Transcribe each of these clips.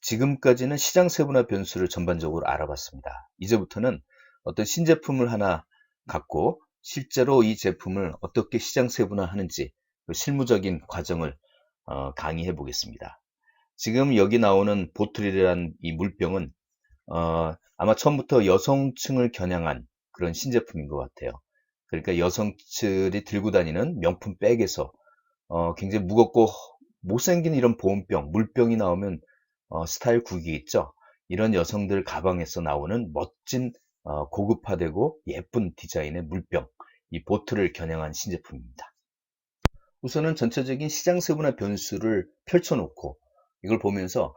지금까지는 시장 세분화 변수를 전반적으로 알아봤습니다. 이제부터는 어떤 신제품을 하나 갖고 실제로 이 제품을 어떻게 시장 세분화하는지 그 실무적인 과정을 어, 강의해 보겠습니다. 지금 여기 나오는 보틀이라는 이 물병은 어, 아마 처음부터 여성층을 겨냥한 그런 신제품인 것 같아요. 그러니까 여성들이 들고 다니는 명품 백에서 어, 굉장히 무겁고 못생긴 이런 보온병, 물병이 나오면 어, 스타일 국이 있죠. 이런 여성들 가방에서 나오는 멋진 어, 고급화되고 예쁜 디자인의 물병, 이 보트를 겨냥한 신제품입니다. 우선은 전체적인 시장 세분화 변수를 펼쳐놓고 이걸 보면서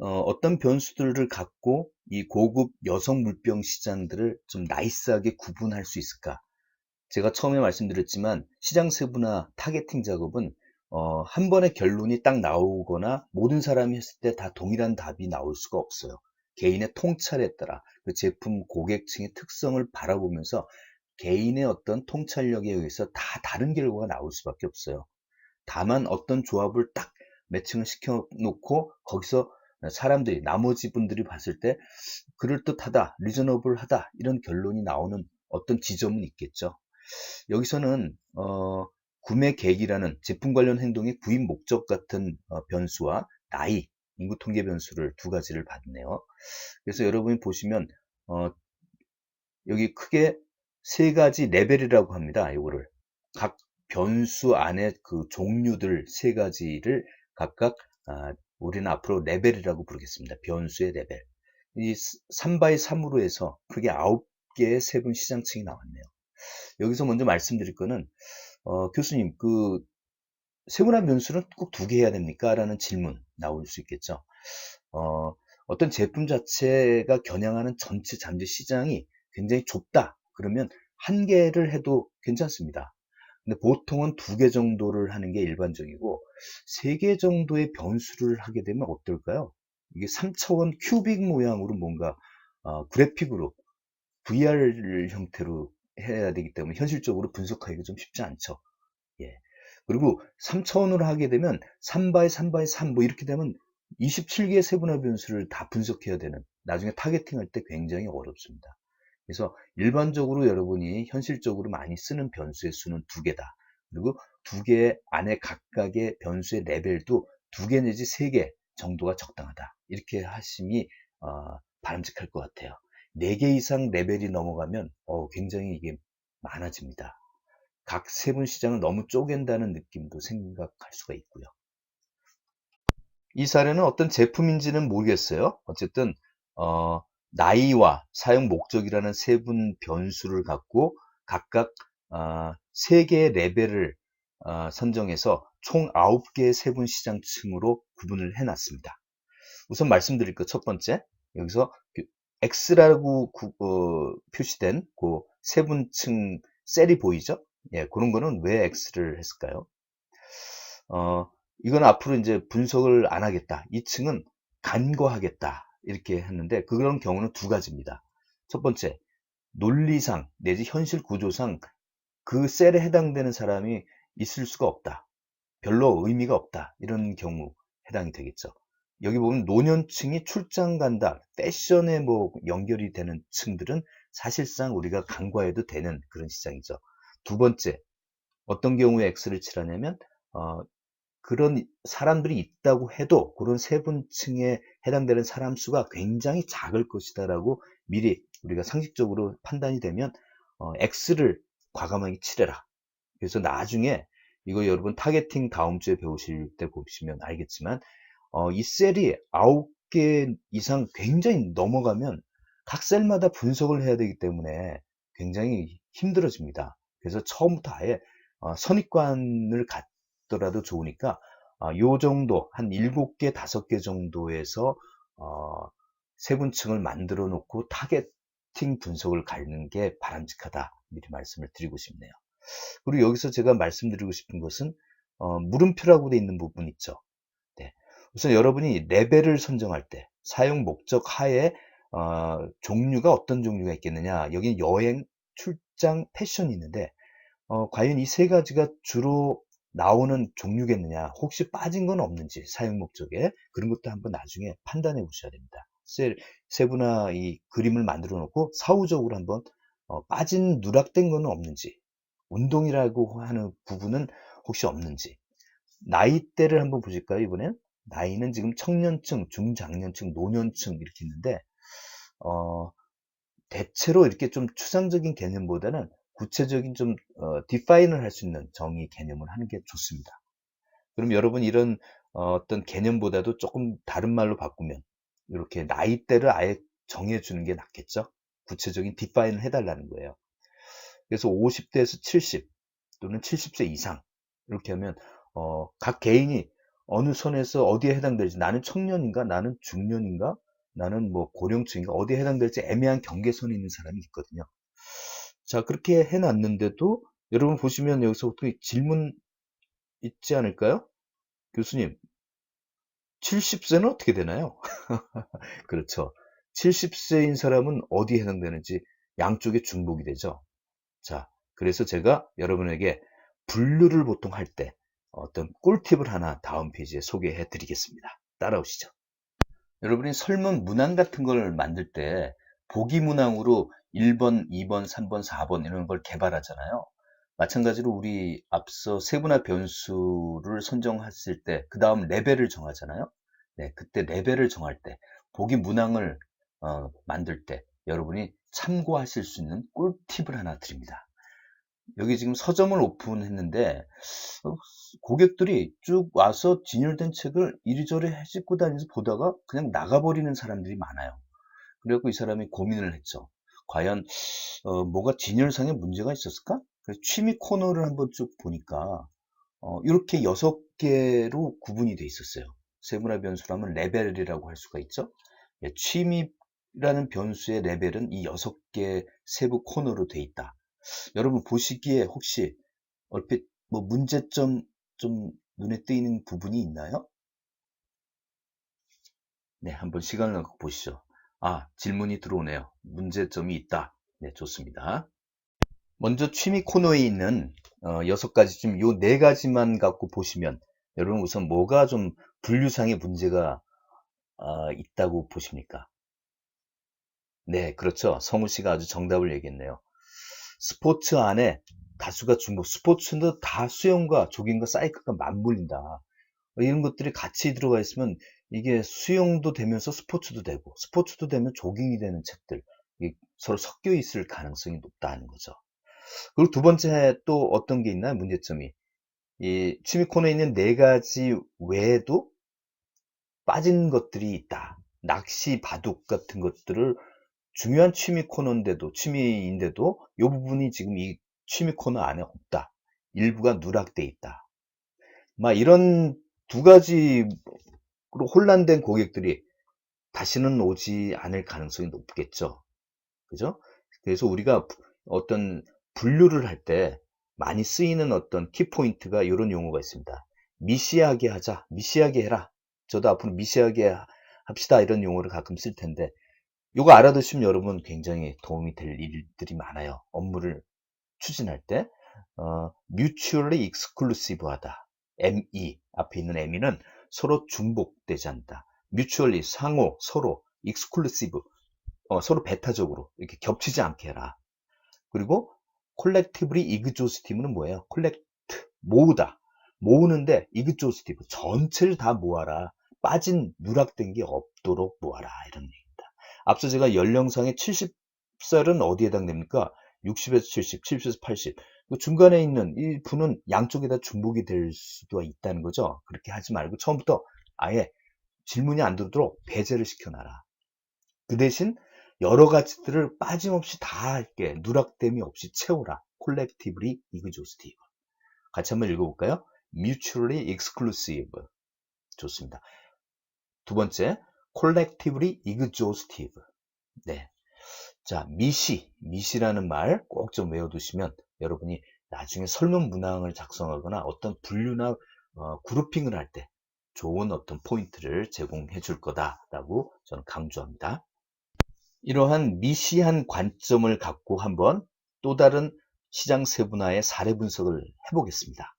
어, 떤 변수들을 갖고 이 고급 여성 물병 시장들을 좀 나이스하게 구분할 수 있을까? 제가 처음에 말씀드렸지만 시장 세분화 타겟팅 작업은 어, 한 번의 결론이 딱 나오거나 모든 사람이 했을 때 다 동일한 답이 나올 수가 없어요. 개인의 통찰에 따라 그 제품 고객층의 특성을 바라보면서 개인의 어떤 통찰력에 의해서 다 다른 결과가 나올 수밖에 없어요. 다만 어떤 조합을 딱 매칭을 시켜 놓고 거기서 사람들이 나머지 분들이 봤을 때 그럴듯하다, 리저너블하다 이런 결론이 나오는 어떤 지점은 있겠죠. 여기서는 어, 구매 계기라는 제품 관련 행동의 구입 목적 같은 어, 변수와 나이, 인구 통계 변수를 두 가지를 봤네요. 그래서 여러분이 보시면 어, 여기 크게 세 가지 레벨이라고 합니다. 이거를 각 변수 안에 그 종류들 세 가지를 각각 아, 우리는 앞으로 레벨이라고 부르겠습니다. 변수의 레벨. 이 3바이 3으로 해서 크게 9개의 세분 시장층이 나왔네요. 여기서 먼저 말씀드릴 거는 어, 교수님, 그 세분화 변수는 꼭 두 개 해야 됩니까? 라는 질문 나올 수 있겠죠. 어, 어떤 제품 자체가 겨냥하는 전체 잠재 시장이 굉장히 좁다. 그러면 한 개를 해도 괜찮습니다. 근데 보통은 두 개 정도를 하는 게 일반적이고 세 개 정도의 변수를 하게 되면 어떨까요? 이게 3차원 큐빅 모양으로 뭔가 어, 그래픽으로 VR 형태로 해야 되기 때문에 현실적으로 분석하기가 좀 쉽지 않죠. 예. 그리고 3차원으로 하게 되면 3바이 3바이 3뭐 이렇게 되면 27개의 세분화 변수를 다 분석해야 되는 나중에 타겟팅 할 때 굉장히 어렵습니다. 그래서 일반적으로 여러분이 현실적으로 많이 쓰는 변수의 수는 두 개다. 그리고 두 개 안에 각각의 변수의 레벨도 두 개 내지 세 개 정도가 적당하다. 이렇게 하심이 어, 바람직할 것 같아요. 4개 이상 레벨이 넘어가면 어, 굉장히 이게 많아집니다. 각 세분 시장을 너무 쪼갠다는 느낌도 생각할 수가 있고요. 이 사례는 어떤 제품인지는 모르겠어요. 어쨌든 어, 나이와 사용 목적이라는 세분 변수를 갖고 각각 어, 3개의 레벨을 어, 선정해서 총 9개의 세분 시장층으로 구분을 해놨습니다. 우선 말씀드릴 것 첫 번째 여기서 X라고 구, 어, 표시된 그 세분층 셀이 보이죠? 예, 그런 거는 왜 X를 했을까요? 어, 이건 앞으로 이제 분석을 안 하겠다. 이 층은 간과하겠다. 이렇게 했는데 그런 경우는 두 가지입니다. 첫 번째, 논리상 내지 현실 구조상 그 셀에 해당되는 사람이 있을 수가 없다. 별로 의미가 없다. 이런 경우 해당이 되겠죠. 여기 보면 노년층이 출장 간다, 패션에 뭐 연결이 되는 층들은 사실상 우리가 간과해도 되는 그런 시장이죠. 두 번째, 어떤 경우에 X를 칠하냐면 어, 그런 사람들이 있다고 해도 그런 세분층에 해당되는 사람 수가 굉장히 작을 것이다라고 미리 우리가 상식적으로 판단이 되면 어, X를 과감하게 칠해라. 그래서 나중에 이거 여러분 타겟팅 다음 주에 배우실 때 보시면 알겠지만 어, 이 셀이 9개 이상 굉장히 넘어가면 각 셀마다 분석을 해야 되기 때문에 굉장히 힘들어집니다. 그래서 처음부터 아예 어, 선입관을 갖더라도 좋으니까 어, 요 정도 한 7개, 5개 정도에서 어, 세분층을 만들어 놓고 타겟팅 분석을 가는 게 바람직하다. 미리 말씀을 드리고 싶네요. 그리고 여기서 제가 말씀드리고 싶은 것은 어, 물음표라고 되어 있는 부분 있죠. 우선 여러분이 레벨을 선정할 때 사용 목적 하에 어, 종류가 어떤 종류가 있겠느냐. 여기 여행, 출장, 패션이 있는데 어, 과연 이 세 가지가 주로 나오는 종류겠느냐, 혹시 빠진 건 없는지 사용 목적에. 그런 것도 한번 나중에 판단해 보셔야 됩니다. 셀 세분화 이 그림을 만들어 놓고 사후적으로 한번 어, 빠진 누락된 거는 없는지 운동이라고 하는 부분은 혹시 없는지 나이대를 한번 보실까요 이번엔 나이는 지금 청년층, 중장년층, 노년층 이렇게 있는데 어, 대체로 이렇게 좀 추상적인 개념보다는 구체적인 좀 어, 디파인을 할 수 있는 정의 개념을 하는 게 좋습니다. 그럼 여러분 이런 어, 떤 개념보다도 조금 다른 말로 바꾸면 이렇게 나이대를 아예 정해주는 게 낫겠죠. 구체적인 디파인을 해달라는 거예요. 그래서 50대에서 70 또는 70세 이상 이렇게 하면 어, 각 개인이 어느 선에서 어디에 해당될지 나는 청년인가 나는 중년인가 나는 뭐 고령층인가 어디에 해당될지 애매한 경계선에 있는 사람이 있거든요. 자 그렇게 해놨는데도 여러분 보시면 여기서부터 질문 있지 않을까요? 교수님 70세는 어떻게 되나요? 그렇죠. 70세인 사람은 어디에 해당되는지 양쪽에 중복이 되죠. 자, 그래서 제가 여러분에게 분류를 보통 할 때 어떤 꿀팁을 하나 다음 페이지에 소개해 드리겠습니다. 따라오시죠. 여러분이 설문 문항 같은 걸 만들 때 보기 문항으로 1번, 2번, 3번, 4번 이런 걸 개발하잖아요. 마찬가지로 우리 앞서 세분화 변수를 선정했을 때 그 다음 레벨을 정하잖아요. 네, 그때 레벨을 정할 때 보기 문항을 어, 만들 때 여러분이 참고하실 수 있는 꿀팁을 하나 드립니다. 여기 지금 서점을 오픈했는데 어, 고객들이 쭉 와서 진열된 책을 이리저리 해집고 다니면서 보다가 그냥 나가버리는 사람들이 많아요. 그래갖고 이 사람이 고민을 했죠. 과연 어, 뭐가 진열상에 문제가 있었을까? 그래서 취미 코너를 한번 쭉 보니까 어, 이렇게 여섯 개로 구분이 돼 있었어요. 세분화 변수라면 레벨이라고 할 수가 있죠. 예, 취미라는 변수의 레벨은 이 여섯 개 세부 코너로 돼 있다. 여러분 보시기에 혹시 얼핏 뭐 문제점 좀 눈에 띄는 부분이 있나요? 네, 한번 시간을 갖고 보시죠. 아, 질문이 들어오네요. 문제점이 있다. 네, 좋습니다. 먼저 취미 코너에 있는 어, 여섯 가지 좀요네 가지만 갖고 보시면 여러분 우선 뭐가 좀 분류상의 문제가 어, 있다고 보십니까? 네, 그렇죠. 성우 씨가 아주 정답을 얘기했네요. 스포츠 안에 다수가 중복, 스포츠는 다 수영과 조깅과 사이클과 맞물린다. 이런 것들이 같이 들어가 있으면 이게 수영도 되면서 스포츠도 되고 스포츠도 되면 조깅이 되는 책들 서로 섞여 있을 가능성이 높다는 거죠. 그리고 두 번째 또 어떤 게 있나요? 문제점이 이 취미 코너에 있는 네 가지 외에도 빠진 것들이 있다. 낚시, 바둑 같은 것들을 중요한 취미 코너인데도 취미인데도 이 부분이 지금 이 취미 코너 안에 없다. 일부가 누락돼 있다. 막 이런 두 가지로 혼란된 고객들이 다시는 오지 않을 가능성이 높겠죠. 그죠? 그래서 우리가 어떤 분류를 할 때 많이 쓰이는 어떤 키포인트가 이런 용어가 있습니다. 미시하게 하자, 미시하게 해라. 저도 앞으로 미시하게 합시다 이런 용어를 가끔 쓸 텐데 이거 알아두시면 여러분 굉장히 도움이 될 일들이 많아요. 업무를 추진할 때 어, mutually exclusive 하다. ME 앞에 있는 ME는 서로 중복되지 않다. mutually 상호 서로 exclusive 어, 서로 배타적으로 이렇게 겹치지 않게 해라. 그리고 collectively exhaustive는 뭐예요? collect 모으다. 모으는데 exhaustive 전체를 다 모아라. 빠진 누락된 게 없도록 모아라 이런 얘기입니다. 앞서 제가 연령상의 70살은 어디에 해당됩니까? 60에서 70, 70에서 80. 그 중간에 있는 이 분은 양쪽에 다 중복이 될 수도 있다는 거죠. 그렇게 하지 말고 처음부터 아예 질문이 안 들도록 배제를 시켜놔라. 그 대신 여러 가지들을 빠짐없이 다 할게 누락됨이 없이 채우라. collectively exhaustive. 같이 한번 읽어볼까요? mutually exclusive. 좋습니다. 두 번째, collectively exhaustive. 네. 자, 미시, 미시라는 말 꼭 좀 외워두시면 여러분이 나중에 설문 문항을 작성하거나 어떤 분류나 어, 그룹핑을 할 때 좋은 어떤 포인트를 제공해 줄 거다라고 저는 강조합니다. 이러한 미시한 관점을 갖고 한번 또 다른 시장 세분화의 사례 분석을 해보겠습니다.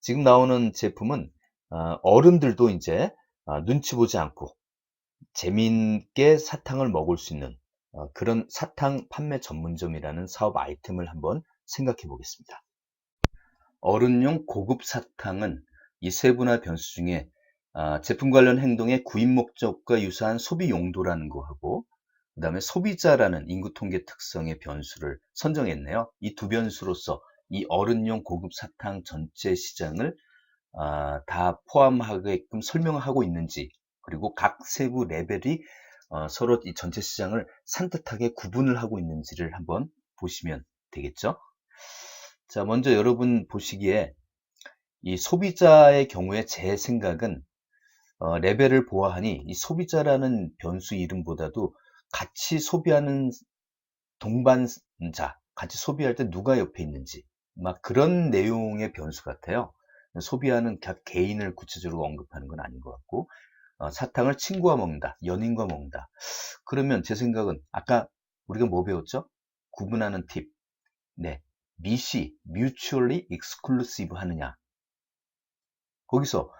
지금 나오는 제품은 어, 어른들도 이제 어, 눈치 보지 않고 재미있게 사탕을 먹을 수 있는 어, 그런 사탕 판매 전문점이라는 사업 아이템을 한번 생각해 보겠습니다. 어른용 고급 사탕은 이 세분화 변수 중에 아, 제품 관련 행동의 구입 목적과 유사한 소비 용도라는 거하고 그 다음에 소비자라는 인구 통계 특성의 변수를 선정했네요. 이 두 변수로서 이 어른용 고급 사탕 전체 시장을 아, 다 포함하게끔 설명하고 있는지 그리고 각 세부 레벨이 어, 서로 이 전체 시장을 산뜻하게 구분을 하고 있는지를 한번 보시면 되겠죠. 자, 먼저 여러분 보시기에 이 소비자의 경우에 제 생각은 어, 레벨을 보아하니 이 소비자라는 변수 이름보다도 같이 소비하는 동반자, 같이 소비할 때 누가 옆에 있는지 막 그런 내용의 변수 같아요. 소비하는 각 개인을 구체적으로 언급하는 건 아닌 것 같고 어, 사탕을 친구와 먹는다, 연인과 먹는다. 그러면 제 생각은 아까 우리가 뭐 배웠죠? 구분하는 팁. 네, 미시, mutually exclusive 하느냐. 거기서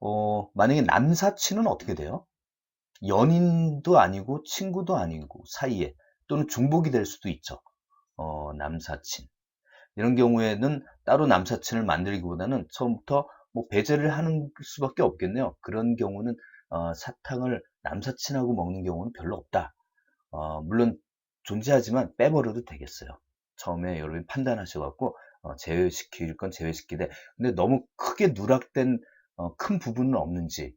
어, 만약에 남사친은 어떻게 돼요? 연인도 아니고 친구도 아니고 사이에 또는 중복이 될 수도 있죠. 어, 남사친. 이런 경우에는 따로 남사친을 만들기보다는 처음부터 뭐 배제를 하는 수밖에 없겠네요. 그런 경우는 어, 사탕을 남사친하고 먹는 경우는 별로 없다. 어, 물론 존재하지만 빼버려도 되겠어요. 처음에 여러분이 판단하셔갖고 어, 제외시킬 건 제외시키되 근데 너무 크게 누락된 어, 큰 부분은 없는지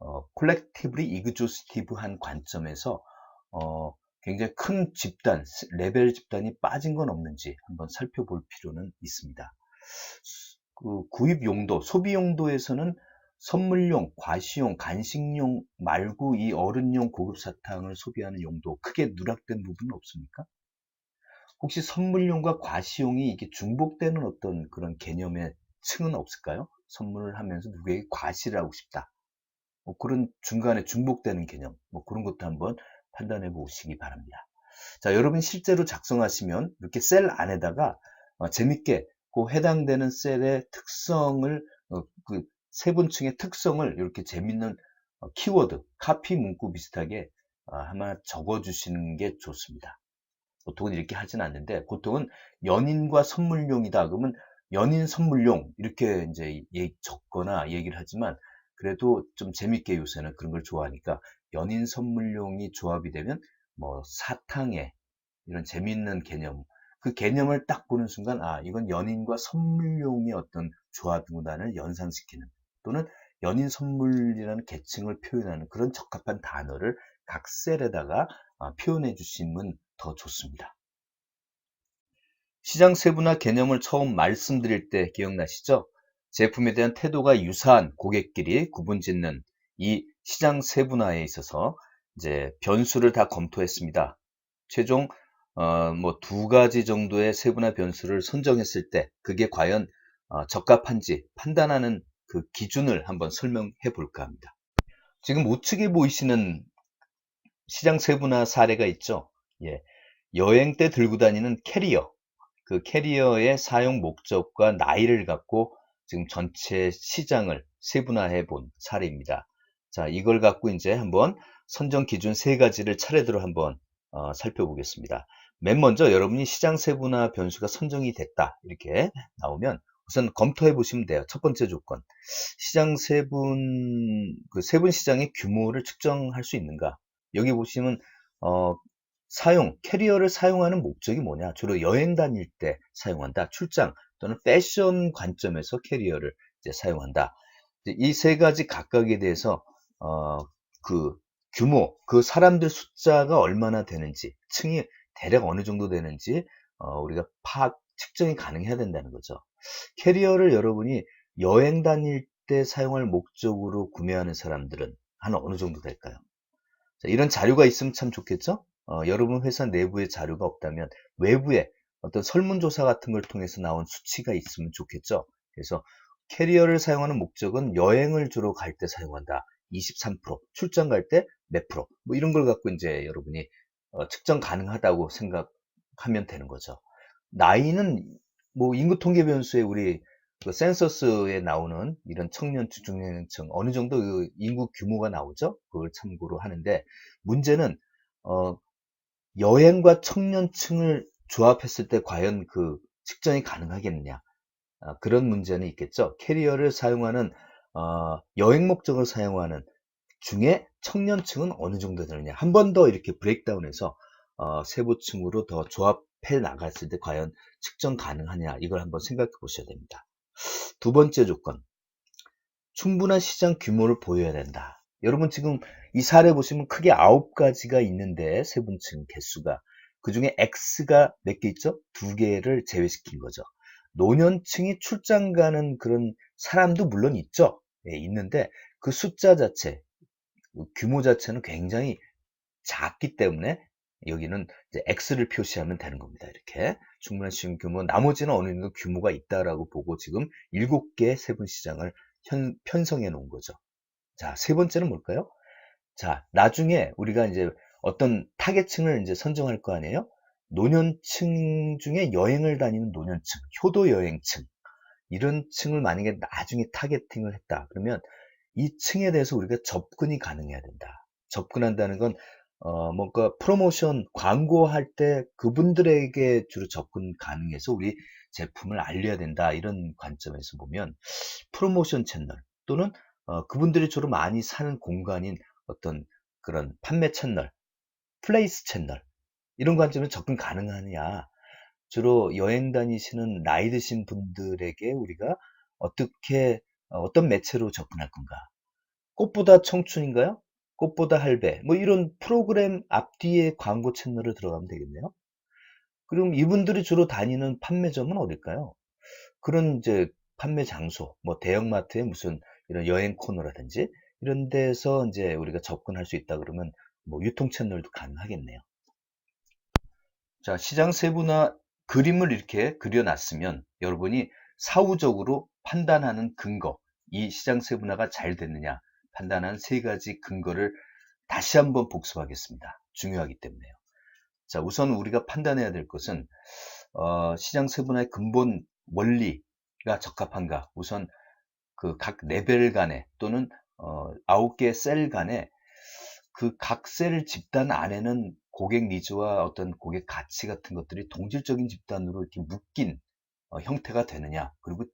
어, 콜렉티브리 이그조스티브한 관점에서 어, 굉장히 큰 집단, 레벨 집단이 빠진 건 없는지 한번 살펴볼 필요는 있습니다. 그 구입 용도, 소비 용도에서는 선물용, 과시용, 간식용 말고 이 어른용 고급 사탕을 소비하는 용도 크게 누락된 부분은 없습니까? 혹시 선물용과 과시용이 이게 중복되는 어떤 그런 개념의 층은 없을까요? 선물을 하면서 누구에게 과시를 하고 싶다. 뭐 그런 중간에 중복되는 개념, 뭐 그런 것도 한번 판단해 보시기 바랍니다. 자, 여러분 실제로 작성하시면 이렇게 셀 안에다가 어, 재밌게 그 해당되는 셀의 특성을 어, 그 세분층의 특성을 이렇게 재밌는 어, 키워드, 카피 문구 비슷하게 어, 하나 적어 주시는 게 좋습니다. 보통은 이렇게 하진 않는데 보통은 연인과 선물용이다 그러면 연인 선물용 이렇게 이제 적거나 얘기를 하지만 그래도 좀 재밌게 요새는 그런 걸 좋아하니까 연인 선물용이 조합이 되면 뭐 사탕에 이런 재밌는 개념 그 개념을 딱 보는 순간 아 이건 연인과 선물용의 어떤 조합구나를 연상시키는 또는 연인 선물이라는 계층을 표현하는 그런 적합한 단어를 각 셀에다가 아, 표현해 주시면 더 좋습니다. 시장 세분화 개념을 처음 말씀드릴 때 기억나시죠? 제품에 대한 태도가 유사한 고객끼리 구분 짓는 이 시장 세분화에 있어서 이제 변수를 다 검토했습니다. 최종 어, 뭐 두 가지 정도의 세분화 변수를 선정했을 때 그게 과연 어, 적합한지 판단하는 그 기준을 한번 설명해 볼까 합니다. 지금 우측에 보이시는 시장 세분화 사례가 있죠. 예. 여행 때 들고 다니는 캐리어, 그 캐리어의 사용 목적과 나이를 갖고 지금 전체 시장을 세분화해 본 사례입니다. 자, 이걸 갖고 이제 한번 선정 기준 세 가지를 차례대로 한번 어, 살펴보겠습니다. 맨 먼저 여러분이 시장 세분화 변수가 선정이 됐다 이렇게 나오면 우선 검토해 보시면 돼요. 첫 번째 조건 시장 세분 그 세분 시장의 규모를 측정할 수 있는가? 여기 보시면 어, 사용, 캐리어를 사용하는 목적이 뭐냐? 주로 여행 다닐 때 사용한다. 출장 또는 패션 관점에서 캐리어를 이제 사용한다. 이 세 가지 각각에 대해서 어, 그 규모, 그 사람들 숫자가 얼마나 되는지, 층이 대략 어느 정도 되는지 어, 우리가 파악, 측정이 가능해야 된다는 거죠. 캐리어를 여러분이 여행 다닐 때 사용할 목적으로 구매하는 사람들은 한 어느 정도 될까요? 자, 이런 자료가 있으면 참 좋겠죠? 어, 여러분 회사 내부에 자료가 없다면 외부에 어떤 설문조사 같은 걸 통해서 나온 수치가 있으면 좋겠죠. 그래서 캐리어를 사용하는 목적은 여행을 주로 갈 때 사용한다. 23%, 출장 갈 때 몇 프로, 뭐 이런 걸 갖고 이제 여러분이 어, 측정 가능하다고 생각하면 되는 거죠. 나이는 뭐 인구 통계 변수에 우리 그 센서스에 나오는 이런 청년층, 중년층 어느 정도 그 인구 규모가 나오죠. 그걸 참고로 하는데 문제는 어, 여행과 청년층을 조합했을 때 과연 그 측정이 가능하겠느냐 어, 그런 문제는 있겠죠. 캐리어를 사용하는 어, 여행 목적을 사용하는 중에 청년층은 어느 정도 되느냐 한 번 더 이렇게 브레이크다운해서 어, 세부층으로 더 조합 해 나갔을 때 과연 측정 가능하냐 이걸 한번 생각해 보셔야 됩니다. 두 번째 조건 충분한 시장 규모를 보여야 된다. 여러분 지금 이 사례 보시면 크게 아홉 가지가 있는데 세분층 개수가 그 중에 X가 몇 개 있죠? 두 개를 제외시킨 거죠. 노년층이 출장 가는 그런 사람도 물론 있죠. 예, 있는데 그 숫자 자체, 그 규모 자체는 굉장히 작기 때문에 여기는 이제 X를 표시하면 되는 겁니다. 이렇게 충분한 시장 규모, 나머지는 어느 정도 규모가 있다라고 보고 지금 7개의 세분 시장을 현, 편성해 놓은 거죠. 자, 세 번째는 뭘까요? 자, 나중에 우리가 이제 어떤 타겟층을 이제 선정할 거 아니에요? 노년층 중에 여행을 다니는 노년층, 효도 여행층, 이런 층을 만약에 나중에 타겟팅을 했다. 그러면 이 층에 대해서 우리가 접근이 가능해야 된다. 접근한다는 건, 어, 뭔가 프로모션, 광고할 때 그분들에게 주로 접근 가능해서 우리 제품을 알려야 된다. 이런 관점에서 보면 프로모션 채널 또는 어, 그분들이 주로 많이 사는 공간인 어떤 그런 판매 채널, 플레이스 채널 이런 관점에 접근 가능하느냐 주로 여행 다니시는 나이 드신 분들에게 우리가 어떻게 어, 어떤 매체로 접근할 건가 꽃보다 청춘인가요? 꽃보다 할배 뭐 이런 프로그램 앞뒤에 광고 채널을 들어가면 되겠네요 그럼 이분들이 주로 다니는 판매점은 어딜까요? 그런 이제 판매 장소 뭐 대형마트에 무슨 이런 여행 코너라든지 이런 데서 이제 우리가 접근할 수 있다 그러면 뭐 유통 채널도 가능하겠네요. 자, 시장 세분화 그림을 이렇게 그려놨으면 여러분이 사후적으로 판단하는 근거, 이 시장 세분화가 잘 됐느냐 판단한 세 가지 근거를 다시 한번 복습하겠습니다. 중요하기 때문에요. 자, 우선 우리가 판단해야 될 것은 어, 시장 세분화의 근본 원리가 적합한가. 우선 그 각 레벨 간에 또는 어, 9개 셀 간에 그 각 셀 집단 안에는 고객 니즈와 어떤 고객 가치 같은 것들이 동질적인 집단으로 이렇게 묶인 어, 형태가 되느냐 그리고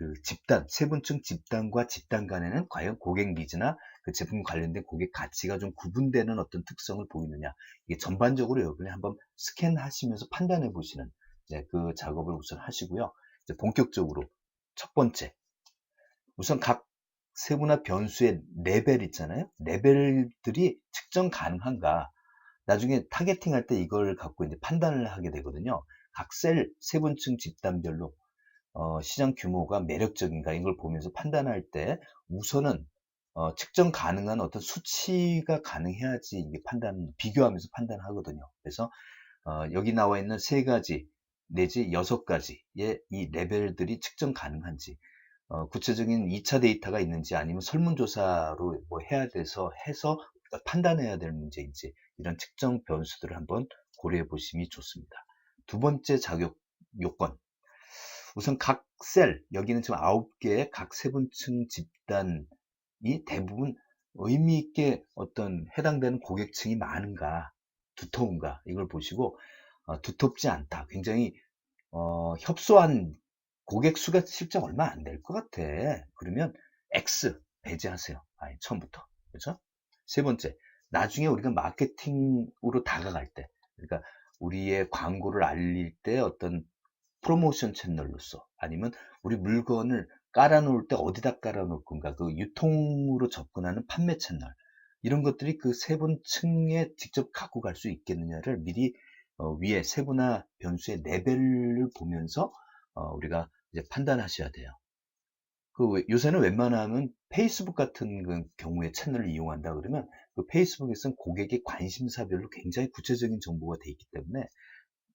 그 집단 세분층 집단과 집단 간에는 과연 고객 니즈나 그 제품 관련된 고객 가치가 좀 구분되는 어떤 특성을 보이느냐 이게 전반적으로 여러분이 한번 스캔하시면서 판단해 보시는 네, 그 작업을 우선 하시고요 이제 본격적으로 첫 번째 우선 각 세분화 변수의 레벨 있잖아요. 레벨들이 측정 가능한가. 나중에 타겟팅 할 때 이걸 갖고 이제 판단을 하게 되거든요. 각 셀 세분층 집단별로 어, 시장 규모가 매력적인가 이걸 보면서 판단할 때 우선은 어, 측정 가능한 어떤 수치가 가능해야지 이게 판단 비교하면서 판단하거든요. 그래서 어, 여기 나와 있는 세 가지 내지 여섯 가지의 이 레벨들이 측정 가능한지 어, 구체적인 2차 데이터가 있는지 아니면 설문조사로 뭐 해야 돼서 해서 판단해야 될 문제인지 이런 측정 변수들을 한번 고려해 보심이 좋습니다. 두 번째 자격 요건. 우선 각 셀, 여기는 지금 9개의 각 세분층 집단이 대부분 의미 있게 어떤 해당되는 고객층이 많은가, 두터운가, 이걸 보시고, 어, 두텁지 않다. 굉장히, 어, 협소한 고객 수가 실제 얼마 안 될 것 같아. 그러면 X 배제하세요. 아니, 처음부터. 그렇죠? 세 번째, 나중에 우리가 마케팅으로 다가갈 때, 그러니까 우리의 광고를 알릴 때 어떤 프로모션 채널로서 아니면 우리 물건을 깔아놓을 때 어디다 깔아놓을 건가, 그 유통으로 접근하는 판매 채널, 이런 것들이 그 세분 층에 직접 갖고 갈 수 있겠느냐를 미리 어, 위에 세분화 변수의 레벨을 보면서 어, 우리가 이제 판단하셔야 돼요. 그 요새는 웬만하면 페이스북 같은 그 경우에 채널을 이용한다 그러면 그 페이스북에서는 고객의 관심사별로 굉장히 구체적인 정보가 돼 있기 때문에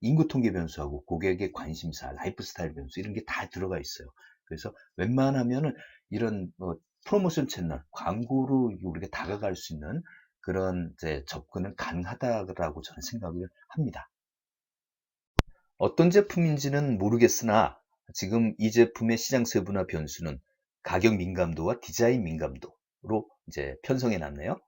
인구 통계 변수하고 고객의 관심사, 라이프 스타일 변수 이런 게 다 들어가 있어요. 그래서 웬만하면은 이런 뭐 프로모션 채널, 광고로 우리가 다가갈 수 있는 그런 이제 접근은 가능하다라고 저는 생각을 합니다. 어떤 제품인지는 모르겠으나 지금 이 제품의 시장 세분화 변수는 가격 민감도와 디자인 민감도로 이제 편성해 놨네요.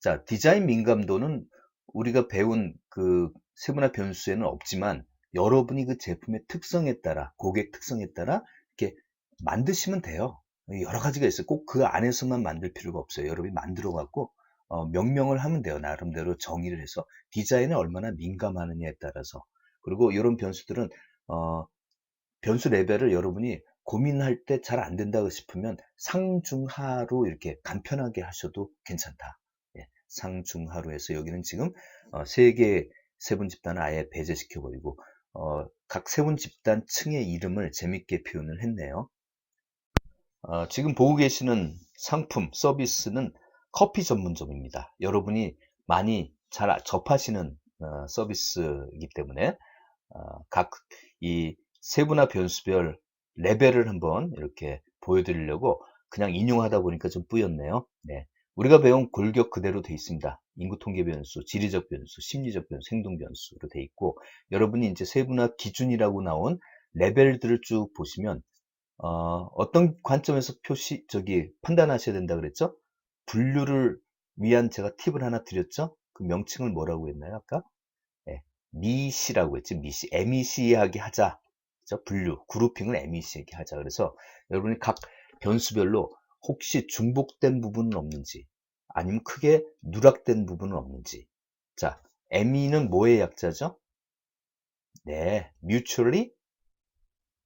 자, 디자인 민감도는 우리가 배운 그 세분화 변수에는 없지만 여러분이 그 제품의 특성에 따라 고객 특성에 따라 이렇게 만드시면 돼요. 여러 가지가 있어요. 꼭 그 안에서만 만들 필요가 없어요. 여러분이 만들어 갖고 어, 명명을 하면 돼요. 나름대로 정의를 해서 디자인에 얼마나 민감하느냐에 따라서 그리고 이런 변수들은 어, 변수 레벨을 여러분이 고민할 때 잘 안 된다고 싶으면 상중하로 이렇게 간편하게 하셔도 괜찮다. 예, 상중하로 해서 여기는 지금 어, 세개 세분 집단을 아예 배제시켜 버리고 어, 각 세분 집단 층의 이름을 재밌게 표현을 했네요. 어, 지금 보고 계시는 상품, 서비스는 커피 전문점입니다. 여러분이 많이 잘 접하시는 어, 서비스이기 때문에 어, 각이 세분화 변수별 레벨을 한번 이렇게 보여드리려고 그냥 인용하다 보니까 좀 뿌였네요. 네. 우리가 배운 골격 그대로 돼 있습니다. 인구 통계 변수, 지리적 변수, 심리적 변수, 행동 변수로 돼 있고 여러분이 이제 세분화 기준이라고 나온 레벨들을 쭉 보시면 어, 떤 관점에서 표시 저기 판단하셔야 된다 그랬죠? 분류를 위한 제가 팁을 하나 드렸죠? 그 명칭을 뭐라고 했나요? 아까? 네, 미시라고 했지. 미시. MEC하게 하자. 그죠? 분류, 그룹핑을 MEC하게 하자. 그래서 여러분이 각 변수별로 혹시 중복된 부분은 없는지 아니면 크게 누락된 부분은 없는지 자, ME는 뭐의 약자죠? 네, mutually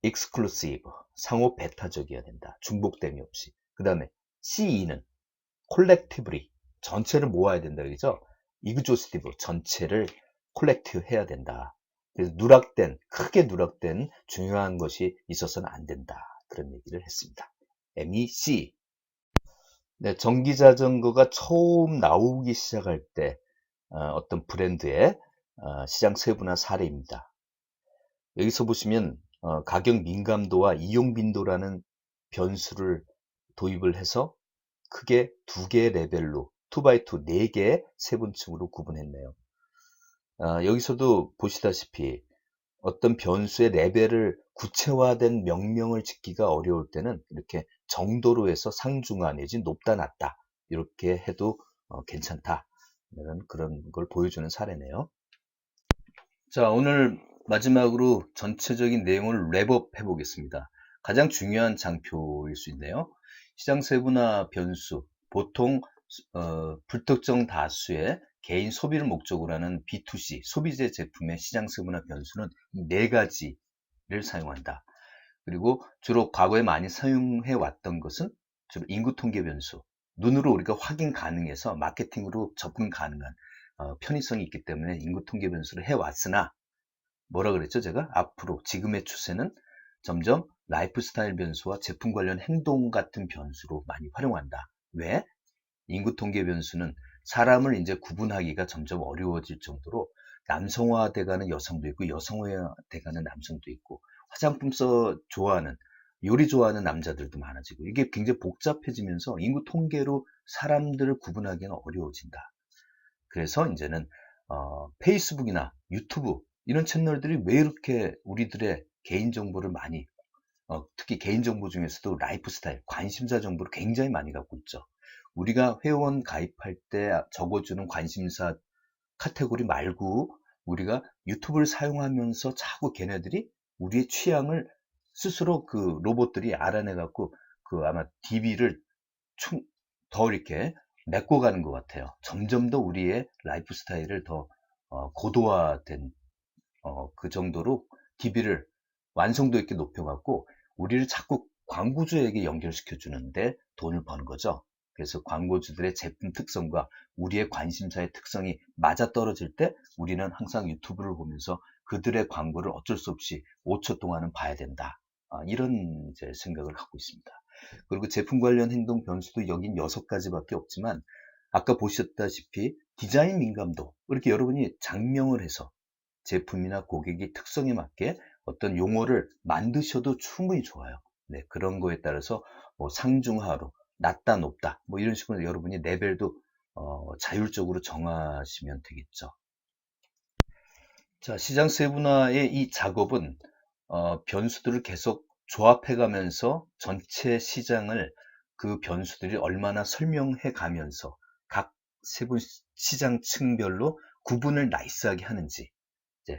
exclusive 상호 배타적이어야 된다. 중복됨이 없이. 그 다음에 CE는 collectively 전체를 모아야 된다. 그죠? exhaustive 전체를 콜렉티브 해야 된다. 그래서 누락된, 크게 누락된 중요한 것이 있어서는 안 된다. 그런 얘기를 했습니다. MEC. 네, 전기 자전거가 처음 나오기 시작할 때 어, 떤 브랜드의 어, 시장 세분화 사례입니다. 여기서 보시면 어, 가격 민감도와 이용 빈도라는 변수를 도입을 해서 크게 두 개의 레벨로 2x2 4개의 세분층으로 구분했네요. 어, 여기서도 보시다시피 어떤 변수의 레벨을 구체화된 명명을 짓기가 어려울 때는 이렇게 정도로 해서 상중하 내지 높다 낮다 이렇게 해도 어, 괜찮다 이런 그런 걸 보여주는 사례네요. 자 오늘 마지막으로 전체적인 내용을 랩업 해보겠습니다. 가장 중요한 장표일 수 있네요. 시장 세분화 변수 보통 어, 불특정 다수의 개인 소비를 목적으로 하는 B2C 소비재 제품의 시장 세분화 변수는 네 가지를 사용한다. 그리고 주로 과거에 많이 사용해 왔던 것은 주로 인구 통계 변수, 눈으로 우리가 확인 가능해서 마케팅으로 접근 가능한 어, 편의성이 있기 때문에 인구 통계 변수를 해 왔으나 뭐라 그랬죠 제가 앞으로 지금의 추세는 점점 라이프 스타일 변수와 제품 관련 행동 같은 변수로 많이 활용한다. 왜? 인구 통계 변수는 사람을 이제 구분하기가 점점 어려워질 정도로 남성화돼가는 여성도 있고 여성화돼가는 남성도 있고 화장품 써 좋아하는 요리 좋아하는 남자들도 많아지고 이게 굉장히 복잡해지면서 인구 통계로 사람들을 구분하기는 어려워진다. 그래서 이제는 어, 페이스북이나 유튜브 이런 채널들이 왜 이렇게 우리들의 개인 정보를 많이 어, 특히 개인 정보 중에서도 라이프 스타일, 관심사 정보를 굉장히 많이 갖고 있죠. 우리가 회원 가입할 때 적어주는 관심사 카테고리 말고 우리가 유튜브를 사용하면서 자꾸 걔네들이 우리의 취향을 스스로 그 로봇들이 알아내 갖고 그 아마 DB를 더 이렇게 메꿔 가는 것 같아요. 점점 더 우리의 라이프 스타일을 더 어, 고도화된 어, 그 정도로 DB를 완성도 있게 높여 갖고 우리를 자꾸 광고주에게 연결시켜 주는데 돈을 버는 거죠. 그래서 광고주들의 제품 특성과 우리의 관심사의 특성이 맞아 떨어질 때 우리는 항상 유튜브를 보면서 그들의 광고를 어쩔 수 없이 5초 동안은 봐야 된다. 아, 이런 생각을 갖고 있습니다. 그리고 제품 관련 행동 변수도 여긴 여섯 가지밖에 없지만 아까 보셨다시피 디자인 민감도 이렇게 여러분이 장명을 해서 제품이나 고객의 특성에 맞게 어떤 용어를 만드셔도 충분히 좋아요. 네, 그런 거에 따라서 뭐 상중하로 낮다 높다 뭐 이런 식으로 여러분이 레벨도 어, 자율적으로 정하시면 되겠죠. 자 시장 세분화의 이 작업은 어, 변수들을 계속 조합해 가면서 전체 시장을 그 변수들이 얼마나 설명해 가면서 각 세부 시장층별로 구분을 나이스하게 하는지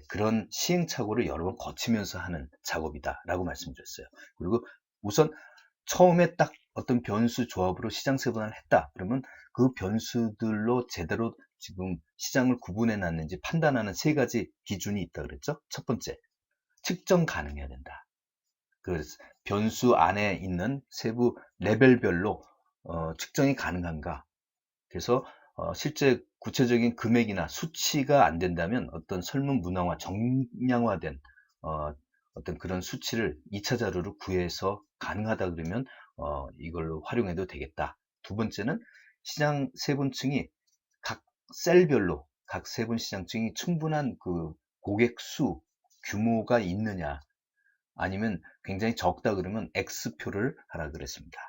그런 시행착오를 여러 번 거치면서 하는 작업이다라고 말씀드렸어요. 그리고 우선 처음에 딱 어떤 변수 조합으로 시장 세분화를 했다. 그러면 그 변수들로 제대로 지금 시장을 구분해 놨는지 판단하는 세 가지 기준이 있다 그랬죠. 첫 번째, 측정 가능해야 된다. 그 변수 안에 있는 세부 레벨별로 어, 측정이 가능한가. 그래서 어, 실제 구체적인 금액이나 수치가 안 된다면 어떤 설문 문항화, 정량화된 어, 어떤 그런 수치를 2차 자료로 구해서 가능하다 그러면 어, 이걸로 활용해도 되겠다. 두 번째는 시장 세분층이 각 셀별로 각 세분 시장층이 충분한 그 고객 수 규모가 있느냐 아니면 굉장히 적다 그러면 X표를 하라 그랬습니다.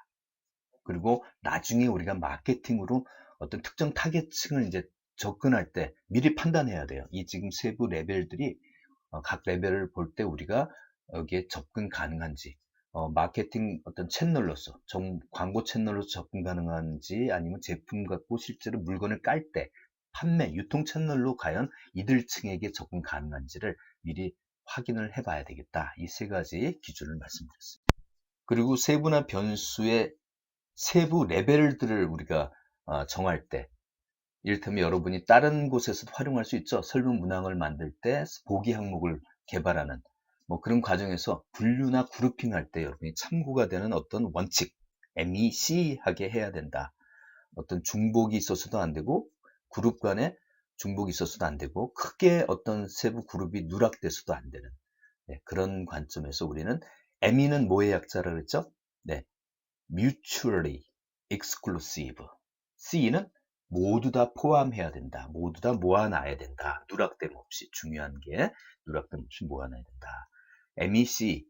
그리고 나중에 우리가 마케팅으로 어떤 특정 타겟층을 이제 접근할 때 미리 판단해야 돼요. 이 지금 세부 레벨들이 어, 각 레벨을 볼 때 우리가 여기에 접근 가능한지 어, 마케팅 어떤 채널로서 정, 광고 채널로서 접근 가능한지 아니면 제품 갖고 실제로 물건을 깔 때 판매 유통 채널로 과연 이들 층에게 접근 가능한지를 미리 확인을 해 봐야 되겠다. 이 세 가지 기준을 말씀드렸습니다. 그리고 세분화 변수의 세부 레벨들을 우리가 어, 정할 때 이를테면 여러분이 다른 곳에서도 활용할 수 있죠. 설문 문항을 만들 때 보기 항목을 개발하는 뭐 그런 과정에서 분류나 그룹핑 할 때 여러분이 참고가 되는 어떤 원칙 MEC하게 해야 된다. 어떤 중복이 있어서도 안 되고 그룹 간에 중복이 있어서도 안 되고 크게 어떤 세부 그룹이 누락돼서도 안 되는 네, 그런 관점에서 우리는 ME는 뭐의 약자라 그랬죠? 네, mutually exclusive. C는 모두 다 포함해야 된다. 모두 다 모아놔야 된다. 누락됨 없이 중요한 게 누락됨 없이 모아놔야 된다. MEC